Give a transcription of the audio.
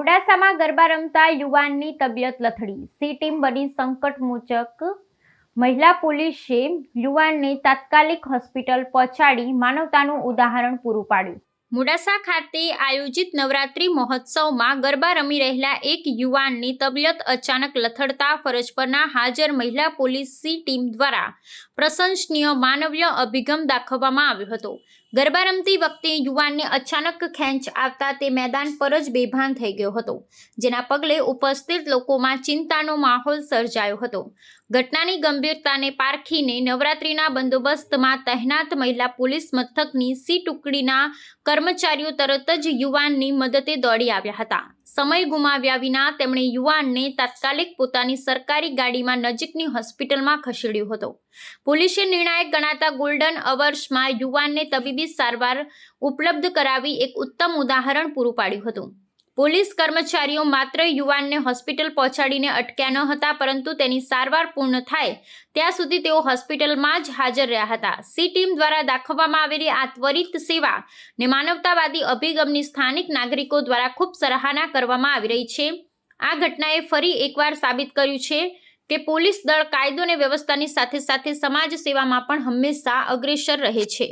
મોડાસામાં ગરબા રમતા યુવાનની તબિયત લથડી. સી ટીમ બની સંકટમોચક મહિલા પોલીસે યુવાનને તાત્કાલિક હોસ્પિટલ પહોંચાડી માનવતાનું ઉદાહરણ પૂરું પાડ્યું. મોડાસા ખાતે આયોજિત નવરાત્રિ મહોત્સવમાં ગરબા રમી રહેલા એક યુવાનની તબિયત અચાનક લથડતા ફરજ પરના હાજર મહિલા પોલીસ સી ટીમ દ્વારા પ્રશંસનીય માનવીય અભિગમ દાખવવામાં આવ્યો હતો. ગરબા રમતી વખતે યુવાનને અચાનક ખેંચ આવતા તે મેદાન પર જ બેભાન થઈ ગયો હતો, જેના પગલે ઉપસ્થિત લોકોમાં ચિંતાનો માહોલ સર્જાયો હતો. ઘટનાની ગંભીરતાને પારખીને નવરાત્રિના બંદોબસ્તમાં તહેનાત મહિલા પોલીસ મથકની સી ટુકડીના કર્મચારીઓ તરત જ યુવાનની મદદે દોડી આવ્યા હતા. સમય ગુમાવ્યા વિના તેમણે યુવાનને તાત્કાલિક પોતાની સરકારી ગાડીમાં નજીકની હોસ્પિટલમાં ખસેડ્યો હતો. પોલીસે નિર્ણાયક ગણાતા ગોલ્ડન અવર્સમાં યુવાનને તબીબી સારવાર ઉપલબ્ધ કરાવી એક ઉત્તમ ઉદાહરણ પૂરું પાડ્યું હતું. પોલીસ કર્મચારીઓ માત્ર યુવાનને હોસ્પિટલ પહોંચાડીને અટક્યા ન હતા, પરંતુ તેની સારવાર પૂર્ણ થાય ત્યાં સુધી તેઓ હોસ્પિટલમાં જ હાજર રહ્યા હતા. સી ટીમ દ્વારા દાખવવામાં આવેલી આ ત્વરિત સેવા ને માનવતાવાદી અભિગમની સ્થાનિક નાગરિકો દ્વારા ખૂબ સરાહના કરવામાં આવી રહી છે. આ ઘટનાએ ફરી એકવાર સાબિત કર્યું છે કે પોલીસ દળ કાયદો અને વ્યવસ્થાની સાથે સાથે સમાજ સેવામાં પણ હંમેશા અગ્રેસર રહે છે.